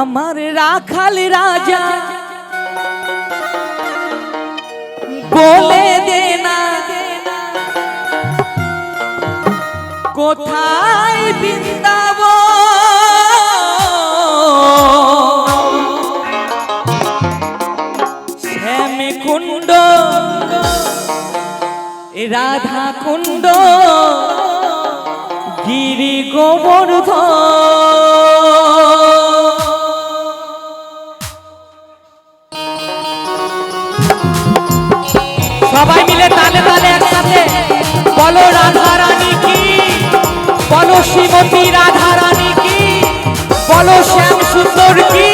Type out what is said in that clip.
আমার রাখাল রাজা। বলে দে না। কোথায় বৃন্দাব শ্যাম কুণ্ড রাধা কুণ্ড গিরি গোবর্ধন। সবাই মিলে তালে তালে একসাথে। বলো রাধা রানী কি? বলো শ্রীমতী রাধা রানী কি? বলো শ্যাম সুন্দর কি?